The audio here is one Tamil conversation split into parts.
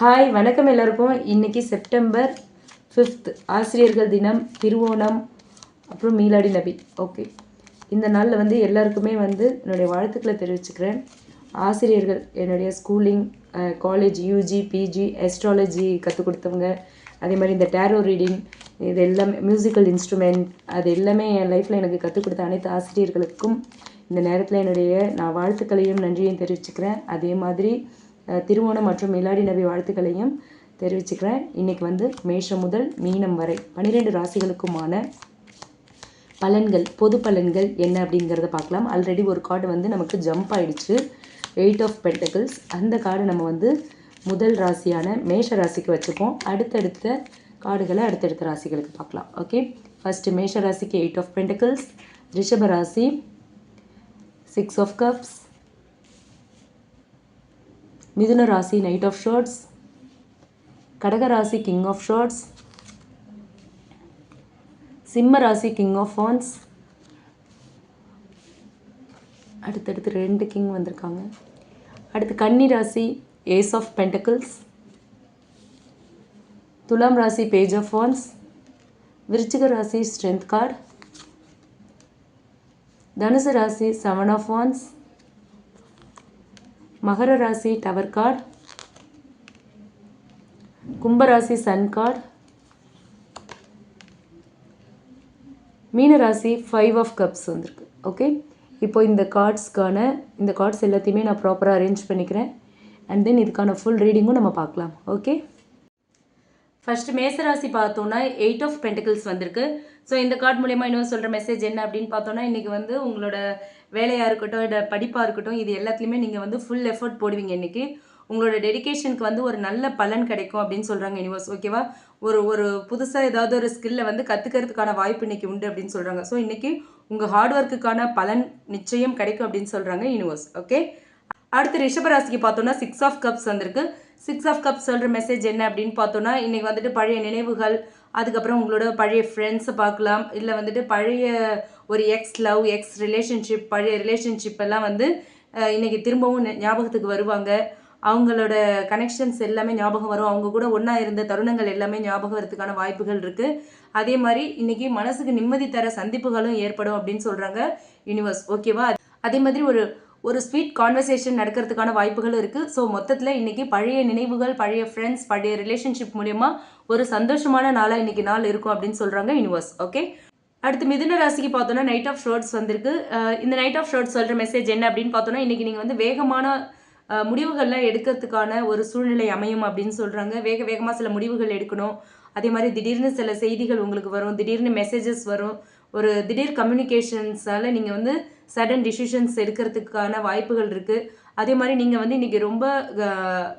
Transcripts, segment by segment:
ஹாய் வணக்கம் எல்லாருக்கும். இன்னைக்கு செப்டம்பர் ஃபிஃப்த் ஆசிரியர்கள் தினம் திருவோணம் அப்புறம் மீலாடி நபி. ஓகே இந்த நாளில் வந்து எல்லாருக்குமே வந்து என்னுடைய வாழ்த்துக்களை தெரிவிச்சுக்கிறேன். ஆசிரியர்கள் என்னுடைய schooling college UG PG astrology கற்றுக் கொடுத்தவங்க அதே மாதிரி இந்த டேரோ ரீடிங் இது எல்லாமே மியூசிக்கல் இன்ஸ்ட்ருமெண்ட் அது எல்லாமே என் லைஃப்பில் எனக்கு கற்றுக் கொடுத்த அனைத்து ஆசிரியர்களுக்கும் இந்த நேரத்தில் என்னுடைய நான் வாழ்த்துக்களையும் நன்றியையும் தெரிவிச்சுக்கிறேன். அதே மாதிரி திருவோணம் மற்றும் மிலாடி நபி வாழ்த்துக்களையும் தெரிவிச்சுக்கிறேன். இன்னைக்கு வந்து மேஷம் முதல் மீனம் வரை பன்னிரெண்டு ராசிகளுக்குமான பலன்கள் பொது பலன்கள் என்ன அப்படிங்கிறத பார்க்கலாம். ஆல்ரெடி ஒரு கார்டு வந்து நமக்கு ஜம்ப் ஆயிடுச்சு. எயிட் ஆஃப் பென்டக்கிள்ஸ் அந்த கார்டு நம்ம வந்து முதல் ராசியான மேஷ ராசிக்கு வச்சுப்போம். அடுத்தடுத்த கார்டுகளை அடுத்தடுத்த ராசிகளுக்கு பார்க்கலாம். ஓகே ஃபஸ்ட்டு மேஷ ராசிக்கு எயிட் ஆஃப் பென்டக்கிள்ஸ் ரிஷப ராசி சிக்ஸ் ஆஃப் கப்ஸ் மிதுன ராசி நைட் ஆஃப் ஷார்ட்ஸ் கடக ராசி கிங் ஆஃப் ஷார்ட்ஸ் சிம்ம ராசி கிங் ஆஃப் ஃபான்ஸ் அடுத்தடுத்து ரெண்டு கிங் வந்திருக்காங்க. அடுத்து கன்னி ராசி ஏஸ் ஆஃப் பென்டக்கிள்ஸ் துலாம் ராசி பேஜ் ஆஃப் ஃபான்ஸ் விருச்சிக ராசி ஸ்ட்ரென்த் கார்டு தனுசு ராசி செவன் ஆஃப் வான்ஸ் மகர ராசி டவர் கார்டு கும்பராசி சன் கார்டு மீனராசி ஃபைவ் ஆஃப் கப்ஸ் வந்திருக்கு. ஓகே இப்போ இந்த கார்ட்ஸ்க்கான இந்த கார்ட்ஸ் எல்லாத்தையுமே நான் ப்ராப்பராக அரேஞ்ச் பண்ணிக்கிறேன். அண்ட் தென் இதுக்கான ஃபுல் ரீடிங்கும் நம்ம பார்க்கலாம். ஓகே ஃபர்ஸ்ட் மேசராசி பார்த்தோன்னா எயிட் ஆஃப் பென்டிகல்ஸ் வந்திருக்கு. ஸோ இந்த கார்டு மூலயமா இன்னும் சொல்கிற மெசேஜ் என்ன அப்படின்னு பார்த்தோன்னா இன்றைக்கி வந்து உங்களோட வேலையாக இருக்கட்டும் இல்லை படிப்பாக இருக்கட்டும் இது எல்லாத்துலேயுமே நீங்கள் வந்து ஃபுல் எஃபர்ட் போடுவீங்க இன்றைக்கி உங்களோட டெடிகேஷனுக்கு வந்து ஒரு நல்ல பலன் கிடைக்கும் அப்படின்னு சொல்கிறாங்க யூனிவர்ஸ் ஓகேவா ஒரு ஒரு புதுசாக ஏதாவது ஒரு ஸ்கில்லை வந்து கற்றுக்கிறதுக்கான வாய்ப்பு இன்னைக்கு உண்டு அப்படின்னு சொல்கிறாங்க ஸோ இன்றைக்கி உங்கள் ஹார்ட் ஒர்க்குக்கான பலன் நிச்சயம் கிடைக்கும் அப்படின்னு சொல்கிறாங்க யூனிவர்ஸ் ஓகே அடுத்து ரிஷபராசிக்கு பார்த்தோன்னா சிக்ஸ் ஆஃப் கப்ஸ் வந்திருக்கு. சிக்ஸ் ஆஃப் கப் சொல்கிற மெசேஜ் என்ன அப்படின்னு பார்த்தோம்னா இன்றைக்கி வந்துட்டு பழைய நினைவுகள் அதுக்கப்புறம் உங்களோட பழைய ஃப்ரெண்ட்ஸை பார்க்கலாம். இல்லை வந்துட்டு பழைய ஒரு எக்ஸ் லவ் எக்ஸ் ரிலேஷன்ஷிப் பழைய ரிலேஷன்ஷிப் எல்லாம் வந்து இன்றைக்கி திரும்பவும் ஞாபகத்துக்கு வருவாங்க. அவங்களோட கனெக்ஷன்ஸ் எல்லாமே ஞாபகம் வரும். அவங்க கூட ஒன்றா இருந்த தருணங்கள் எல்லாமே ஞாபகம் வரதுக்கான வாய்ப்புகள் இருக்குது அதே மாதிரி இன்றைக்கி மனசுக்கு நிம்மதி தர சந்திப்புகளும் ஏற்படும் அப்படின்னு சொல்கிறாங்க யூனிவர்ஸ் ஓகேவா அதே மாதிரி ஒரு ஒரு ஸ்வீட் கான்வர்சேஷன் நடக்கிறதுக்கான வாய்ப்புகளும் இருக்குது ஸோ மொத்தத்தில் இன்னைக்கு பழைய நினைவுகள் பழைய ஃப்ரெண்ட்ஸ் பழைய ரிலேஷன்ஷிப் மூலயமா ஒரு சந்தோஷமான நாளாக இன்னைக்கு நாள் இருக்கும் அப்படின்னு சொல்கிறாங்க யூனிவர்ஸ் ஓகே அடுத்து மிதுன ராசிக்கு பார்த்தோன்னா நைட் ஆஃப் ஷர்ட்ஸ் வந்திருக்கு. இந்த நைட் ஆஃப் ஷர்ட்ஸ் சொல்கிற மெசேஜ் என்ன அப்படின்னு பார்த்தோன்னா இன்றைக்கி நீங்கள் வந்து வேகமான முடிவுகள்லாம் எடுக்கிறதுக்கான ஒரு சூழ்நிலை அமையும் அப்படின்னு சொல்கிறாங்க வேக வேகமாக சில முடிவுகள் எடுக்கணும். அதே மாதிரி திடீர்னு சில செய்திகள் உங்களுக்கு வரும். திடீர்னு மெசேஜஸ் வரும். ஒரு திடீர் கம்யூனிகேஷன்ஸால் நீங்கள் வந்து சடன் டிசிஷன்ஸ் எடுக்கிறதுக்கான வாய்ப்புகள் இருக்குது அதே மாதிரி நீங்கள் வந்து இன்றைக்கி ரொம்ப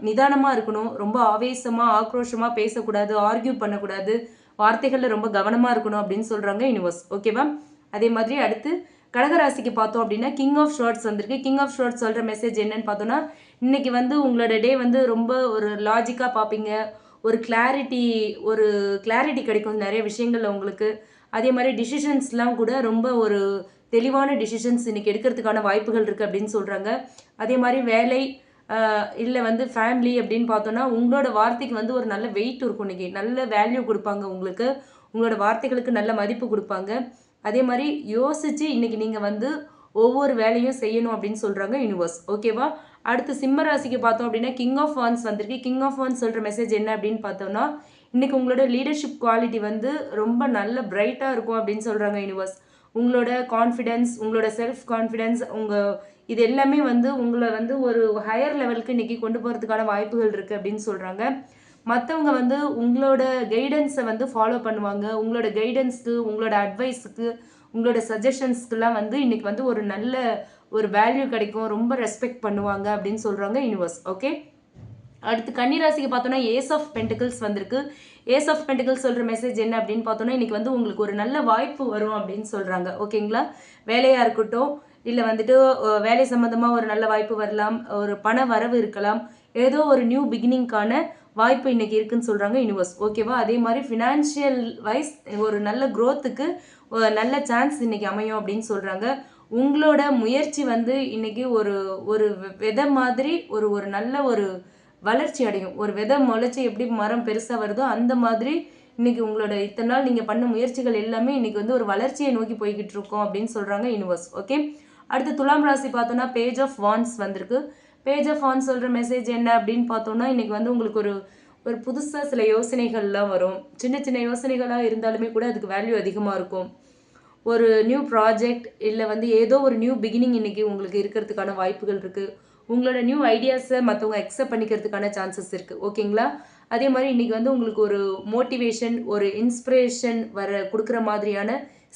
நிதானமாக இருக்கணும். ரொம்ப ஆவேசமாக ஆக்ரோஷமாக பேசக்கூடாது ஆர்கியூ பண்ணக்கூடாது. வார்த்தைகளில் ரொம்ப கவனமாக இருக்கணும் அப்படின்னு சொல்கிறாங்க யூனிவர்ஸ் ஓகேவா அதே மாதிரி அடுத்து கடகராசிக்கு பார்த்தோம் அப்படின்னா கிங் ஆஃப் ஷார்ட்ஸ் வந்திருக்கு. கிங் ஆஃப் ஷார்ட்ஸ் சொல்கிற மெசேஜ் என்னன்னு பார்த்தோன்னா இன்றைக்கி வந்து உங்களோட டே வந்து ரொம்ப ஒரு லாஜிக்காக பார்ப்பீங்க. ஒரு கிளாரிட்டி ஒரு கிளாரிட்டி கிடைக்கும் நிறைய விஷயங்கள்ல உங்களுக்கு. அதே மாதிரி டிசிஷன்ஸ்லாம் கூட ரொம்ப ஒரு தெளிவான டிசிஷன்ஸ் இன்னைக்கு எடுக்கிறதுக்கான வாய்ப்புகள் இருக்குது அப்படின்னு சொல்கிறாங்க அதே மாதிரி வேலை இல்லை வந்து ஃபேமிலி அப்படின்னு பார்த்தோன்னா உங்களோட வார்த்தைக்கு வந்து ஒரு நல்ல வெயிட் இருக்கும் இன்னைக்கு. நல்ல வேல்யூ கொடுப்பாங்க உங்களுக்கு. உங்களோட வார்த்தைகளுக்கு நல்ல மதிப்பு கொடுப்பாங்க. அதே மாதிரி யோசித்து இன்னைக்கு நீங்கள் வந்து ஒவ்வொரு வேலையும் செய்யணும் அப்படின்னு சொல்கிறாங்க யூனிவர்ஸ் ஓகேவா அடுத்து சிம்ம ராசிக்கு பார்த்தோம் அப்படின்னா கிங் ஆஃப் வான்ஸ் வந்திருக்கு. கிங் ஆஃப் வான்ஸ் சொல்கிற மெசேஜ் என்ன அப்படின்னு பார்த்தோம்னா இன்றைக்கி உங்களோட லீடர்ஷிப் குவாலிட்டி வந்து ரொம்ப நல்ல பிரைட்டாக இருக்கும் அப்படின்னு சொல்கிறாங்க யூனிவர்ஸ் உங்களோட கான்ஃபிடென்ஸ் உங்களோட செல்ஃப் கான்ஃபிடென்ஸ் உங்கள் இது எல்லாமே வந்து உங்களை வந்து ஒரு ஹையர் லெவலுக்கு இன்றைக்கி கொண்டு போகிறதுக்கான வாய்ப்புகள் இருக்குது அப்படின்னு சொல்கிறாங்க மற்றவங்க வந்து உங்களோட கைடன்ஸை வந்து ஃபாலோ பண்ணுவாங்க. உங்களோட கைடன்ஸ்க்கு உங்களோட அட்வைஸுக்கு உங்களோட சஜஷன்ஸ்க்குலாம் வந்து இன்றைக்கி வந்து ஒரு நல்ல ஒரு வேல்யூ கிடைக்கும். ரொம்ப ரெஸ்பெக்ட் பண்ணுவாங்க அப்படின்னு சொல்கிறாங்க யூனிவர்ஸ் ஓகே அடுத்து கன்னிராசிக்கு பார்த்தோன்னா ஏஸ் ஆஃப் பென்டிகல்ஸ் வந்திருக்கு. ஏஸ் ஆஃப் பென்டிகல்ஸ் சொல்கிற மெசேஜ் என்ன அப்படின்னு பார்த்தோன்னா இன்றைக்கி வந்து உங்களுக்கு ஒரு நல்ல வாய்ப்பு வரும் அப்படின்னு சொல்கிறாங்க ஓகேங்களா வேலையாக இருக்கட்டும் இல்லை வந்துட்டு வேலை சம்மந்தமாக ஒரு நல்ல வாய்ப்பு வரலாம் ஒரு பண வரவு இருக்கலாம் ஏதோ ஒரு நியூ பிகினிங்க்கான வாய்ப்பு இன்றைக்கி இருக்குன்னு சொல்கிறாங்க யூனிவர்ஸ் ஓகேவா அதே மாதிரி ஃபினான்ஷியல் வைஸ் ஒரு நல்ல க்ரோத்துக்கு நல்ல சான்ஸ் இன்றைக்கி அமையும் அப்படின்னு சொல்கிறாங்க உங்களோட முயற்சி வந்து இன்றைக்கி ஒரு ஒரு வித மாதிரி ஒரு ஒரு நல்ல ஒரு வளர்ச்சி அடையும். ஒரு விதை முளைச்சி எப்படி மரம் பெருசாக வருதோ அந்த மாதிரி இன்னைக்கு உங்களோட இத்தனை நாள் நீங்கள் பண்ண முயற்சிகள் எல்லாமே இன்னைக்கு வந்து ஒரு வளர்ச்சியை நோக்கி போய்கிட்டு இருக்கோம் அப்படின்னு சொல்கிறாங்க யூனிவர்ஸ் ஓகே அடுத்து துலாம் ராசி பார்த்தோன்னா பேஜ் ஆஃப் வான்ஸ் வந்திருக்கு. பேஜ் ஆஃப் வான்ஸ் சொல்கிற மெசேஜ் என்ன அப்படின்னு பார்த்தோன்னா இன்னைக்கு வந்து உங்களுக்கு ஒரு ஒரு புதுசாக சில யோசனைகள்லாம் வரும். சின்ன சின்ன யோசனைகளாக இருந்தாலுமே கூட அதுக்கு வேல்யூ அதிகமாக இருக்கும். ஒரு நியூ ப்ராஜெக்ட் இல்லை வந்து ஏதோ ஒரு நியூ பிகினிங் இன்றைக்கி உங்களுக்கு இருக்கிறதுக்கான வாய்ப்புகள் இருக்குது உங்களோட நியூ ஐடியாஸை மற்றவங்க அக்செப்ட் பண்ணிக்கிறதுக்கான சான்சஸ் இருக்குது ஓகேங்களா அதே மாதிரி இன்றைக்கி வந்து உங்களுக்கு ஒரு மோட்டிவேஷன் ஒரு இன்ஸ்பிரேஷன் வர கொடுக்குற மாதிரியான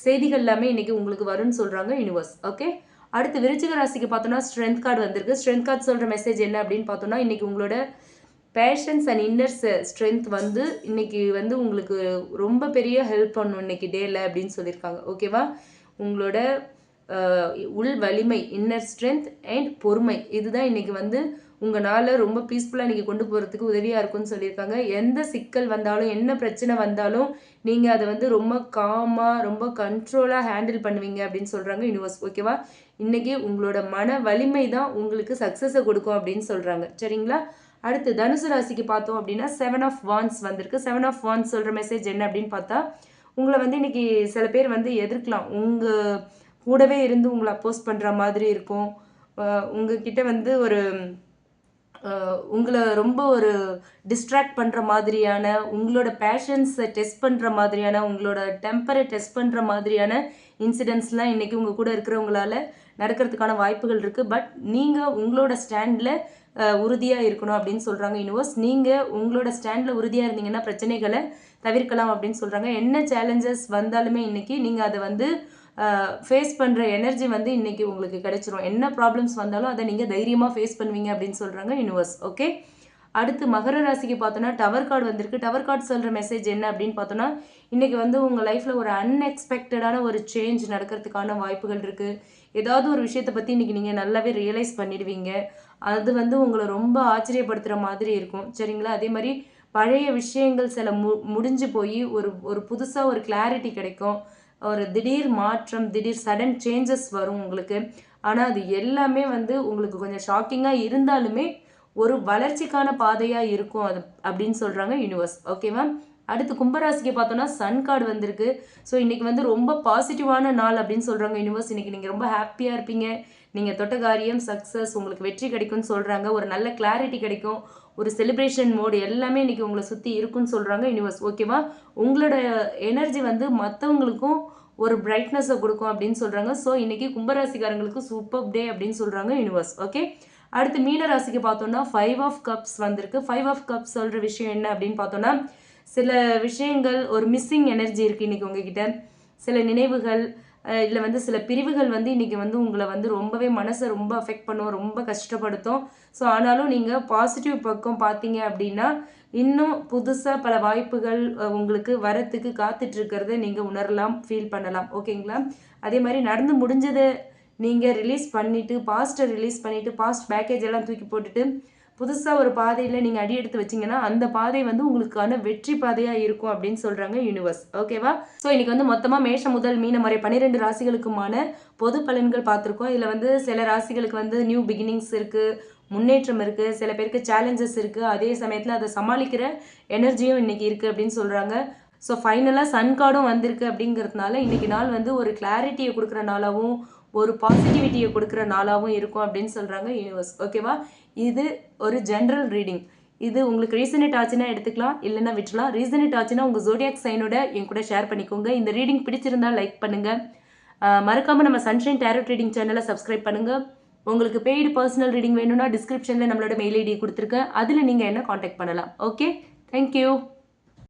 செய்திகள் எல்லாமே இன்றைக்கி உங்களுக்கு வரும்னு சொல்கிறாங்க யூனிவர்ஸ் ஓகே அடுத்து விருச்சிக ராசிக்கு பார்த்தோன்னா ஸ்ட்ரென்த் கார்டு வந்திருக்கு. ஸ்ட்ரென்த் கார்டு சொல்கிற மெசேஜ் என்ன அப்படின்னு பார்த்தோன்னா இன்றைக்கி உங்களோட பேஷன்ஸ் அண்ட் இன்னர்ஸ் ஸ்ட்ரென்த் வந்து இன்றைக்கி வந்து உங்களுக்கு ரொம்ப பெரிய ஹெல்ப் பண்ணும் இன்னைக்கு டேல அப்படின்னு சொல்லியிருக்காங்க. ஓகேவா உங்களோட உள் வலிமை இன்னர் ஸ்ட்ரென்த் அண்ட் பொறுமை. இதுதான் இன்னைக்கு வந்து உங்கள் நாளை ரொம்ப பீஸ்ஃபுல்லாக இன்றைக்கி கொண்டு போகிறதுக்கு உதவியாக இருக்கும்னு சொல்லியிருக்காங்க. எந்த சிக்கல் வந்தாலும் என்ன பிரச்சனை வந்தாலும் நீங்கள் அதை வந்து ரொம்ப காமாக ரொம்ப கண்ட்ரோலாக ஹேண்டில் பண்ணுவீங்க அப்படின்னு சொல்கிறாங்க யூனிவர்ஸ் ஓகேவா இன்றைக்கி உங்களோட மன வலிமை தான் உங்களுக்கு சக்ஸஸை கொடுக்கும் அப்படின்னு சொல்கிறாங்க சரிங்களா? அடுத்து தனுசு ராசிக்கு பார்த்தோம் அப்படின்னா செவன் ஆஃப் வான்ஸ் வந்திருக்கு. செவன் ஆஃப் வான்ஸ் சொல்கிற மெசேஜ் என்ன அப்படின்னு பார்த்தா உங்களை வந்து இன்றைக்கி சில பேர் வந்து எதிர்க்கலாம். உங்கள் கூடவே இருந்து உங்களை அப்போஸ் பண்ணுற மாதிரி இருக்கும். உங்ககிட்ட வந்து ஒரு உங்களை ரொம்ப ஒரு டிஸ்ட்ராக்ட் பண்ணுற மாதிரியான உங்களோட பேஷன்ஸை டெஸ்ட் பண்ணுற மாதிரியான உங்களோட டெம்பரை டெஸ்ட் பண்ணுற மாதிரியான இன்சிடென்ட்ஸ்லாம் இன்றைக்கி உங்கள் கூட இருக்கிறவங்களால நடக்கிறதுக்கான வாய்ப்புகள் இருக்குது பட் நீங்கள் உங்களோட ஸ்டாண்டில் உறுதியாக இருக்கணும் அப்படின்னு சொல்கிறாங்க யூனிவர்ஸ் நீங்கள் உங்களோட ஸ்டாண்டில் உறுதியாக இருந்தீங்கன்னா பிரச்சனைகளை தவிர்க்கலாம் அப்படின்னு சொல்கிறாங்க என்ன சேலஞ்சஸ் வந்தாலுமே இன்றைக்கி நீங்கள் அதை வந்து ஃபேஸ் பண்ணுற எனர்ஜி வந்து இன்றைக்கி உங்களுக்கு கிடைச்சிரும். என்ன ப்ராப்ளம்ஸ் வந்தாலும் அதை நீங்கள் தைரியமாக ஃபேஸ் பண்ணுவீங்க அப்படின்னு சொல்கிறாங்க யூனிவர்ஸ் ஓகே அடுத்து மகர ராசிக்கு பார்த்தோன்னா டவர் கார்டு வந்திருக்கு. டவர் கார்டு சொல்கிற மெசேஜ் என்ன அப்படின்னு பார்த்தோன்னா இன்றைக்கி வந்து உங்கள் லைஃப்பில் ஒரு அன்எக்ஸ்பெக்டடான ஒரு சேஞ்ச் நடக்கிறதுக்கான வாய்ப்புகள் இருக்குது ஏதாவது ஒரு விஷயத்தை பற்றி இன்றைக்கி நீங்கள் நல்லாவே ரியலைஸ் பண்ணிடுவீங்க. அது வந்து உங்களை ரொம்ப ஆச்சரியப்படுத்துகிற மாதிரி இருக்கும். சரிங்களா? அதே மாதிரி பழைய விஷயங்கள் சில மு முடிஞ்சு போய் ஒரு ஒரு புதுசாக ஒரு கிளாரிட்டி கிடைக்கும். ஒரு திடீர் மாற்றம் திடீர் சடன் சேஞ்சஸ் வரும் உங்களுக்கு. ஆனால் அது எல்லாமே வந்து உங்களுக்கு கொஞ்சம் ஷாக்கிங்காக இருந்தாலுமே ஒரு வளர்ச்சிக்கான பாதையாக இருக்கும் அது அப்படின்னு சொல்கிறாங்க யூனிவர்ஸ் ஓகேவா அடுத்து கும்பராசிக்கு பார்த்தோன்னா சன் கார்டு வந்திருக்கு. ஸோ இன்றைக்கி வந்து ரொம்ப பாசிட்டிவான நாள் அப்படின்னு சொல்கிறாங்க யூனிவர்ஸ் இன்றைக்கி நீங்கள் ரொம்ப ஹாப்பியாக இருப்பீங்க. நீங்கள் தொட்ட காரியம் சக்ஸஸ் உங்களுக்கு வெற்றி கிடைக்கும்னு சொல்கிறாங்க ஒரு நல்ல கிளாரிட்டி கிடைக்கும். ஒரு செலிப்ரேஷன் மோடு எல்லாமே இன்றைக்கி உங்களை சுற்றி இருக்குன்னு சொல்கிறாங்க யூனிவர்ஸ் ஓகேவா உங்களோட எனர்ஜி வந்து மற்றவங்களுக்கும் ஒரு பிரைட்னஸை கொடுக்கும் அப்படின்னு சொல்கிறாங்க ஸோ இன்றைக்கி கும்பராசிக்காரங்களுக்கு சூப்பர் டே அப்படின்னு சொல்கிறாங்க யூனிவர்ஸ் ஓகே அடுத்து மீன ராசிக்கு ஃபைவ் ஆஃப் கப்ஸ் வந்திருக்கு. ஃபைவ் ஆஃப் கப்ஸ் சொல்கிற விஷயம் என்ன அப்படின்னு பார்த்தோன்னா சில விஷயங்கள் ஒரு மிஸ்ஸிங் எனர்ஜி இருக்குது இன்றைக்கி உங்ககிட்ட. சில நினைவுகள் இல்லை வந்து சில பிரிவுகள் வந்து இன்றைக்கி வந்து உங்களை வந்து ரொம்பவே மனசை ரொம்ப அஃபெக்ட் பண்ணும் ரொம்ப கஷ்டப்படுத்தும். ஸோ ஆனாலும் நீங்கள் பாசிட்டிவ் பக்கம் பார்த்தீங்க அப்படின்னா இன்னும் புதுசாக பல வாய்ப்புகள் உங்களுக்கு வரத்துக்கு காத்துட்டு இருக்கிறத நீங்கள் உணரலாம் ஃபீல் பண்ணலாம். ஓகேங்களா அதே மாதிரி நடந்து முடிஞ்சதை நீங்கள் ரிலீஸ் பண்ணிவிட்டு பாஸ்ட்டை ரிலீஸ் பண்ணிவிட்டு பாஸ்ட் பேக்கேஜ் எல்லாம் தூக்கி போட்டுட்டு புதுசாக ஒரு பாதையில் நீங்கள் அடி எடுத்து வச்சீங்கன்னா அந்த பாதை வந்து உங்களுக்கான வெற்றி பாதையாக இருக்கும் அப்படின்னு சொல்கிறாங்க யூனிவர்ஸ் ஓகேவா ஸோ இன்னைக்கு வந்து மொத்தமாக மேஷம் முதல் மீன முறை பன்னிரெண்டு ராசிகளுக்குமான பொது பலன்கள் பார்த்துருக்கோம். இதில் வந்து சில ராசிகளுக்கு வந்து நியூ பிகினிங்ஸ் இருக்குது முன்னேற்றம் இருக்குது சில பேருக்கு சேலஞ்சஸ் இருக்குது அதே சமயத்தில் அதை சமாளிக்கிற எனர்ஜியும் இன்னைக்கு இருக்குது அப்படின்னு சொல்கிறாங்க ஸோ ஃபைனலாக சன் கார்டும் வந்திருக்கு அப்படிங்கிறதுனால இன்னைக்கு நாள் வந்து ஒரு கிளாரிட்டியை கொடுக்குற நாளாகவும் ஒரு பாசிட்டிவிட்டியை கொடுக்குற நாளாகவும் இருக்கும் அப்படின்னு சொல்கிறாங்க யூனிவர்ஸ் ஓகேவா இது ஒரு ஜென்ரல் ரீடிங் இது உங்களுக்கு ரீசனேட் ஆச்சுன்னா எடுத்துக்கலாம் இல்லைன்னா விட்டுலாம் ரீசனேட் ஆச்சுன்னா உங்கள் ஜோடியாக் சைனோட என் கூட ஷேர் பண்ணிக்கோங்க. இந்த ரீடிங் பிடிச்சிருந்தா லைக் பண்ணுங்கள் மறக்காமல் நம்ம சன்ஷைன் டேரட் ரீடிங் சேனலை சப்ஸ்கிரைப் பண்ணுங்கள் உங்களுக்கு பெய்டு பர்சனல் ரீடிங் வேணும்னா டிஸ்கிரிப்ஷனில் நம்மளோட மெயில் ஐடி கொடுத்துருக்கேன். அதில் நீங்கள் என்ன காண்டாக்ட் பண்ணலாம். Okay thank you